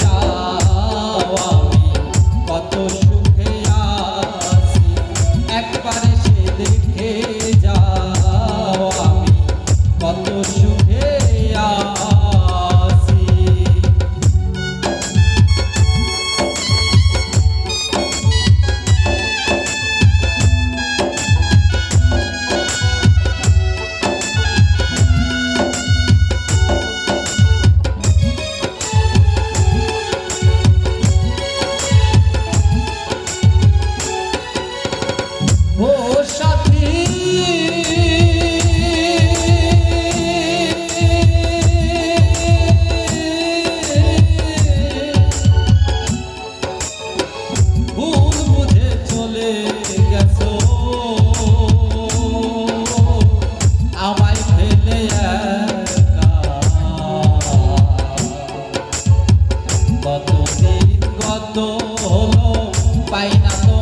চাওয়া? কত দিন গত হলো পাই না তো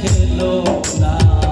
খেলো না।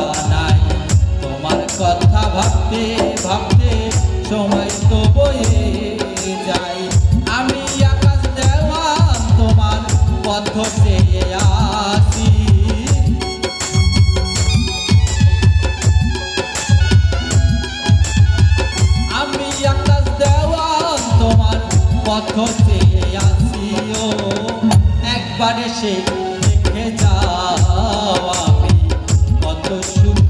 আমি একটা দেওয়ান তোমার পথতে আসিও একবারে সে দেখে যাও কত সুখ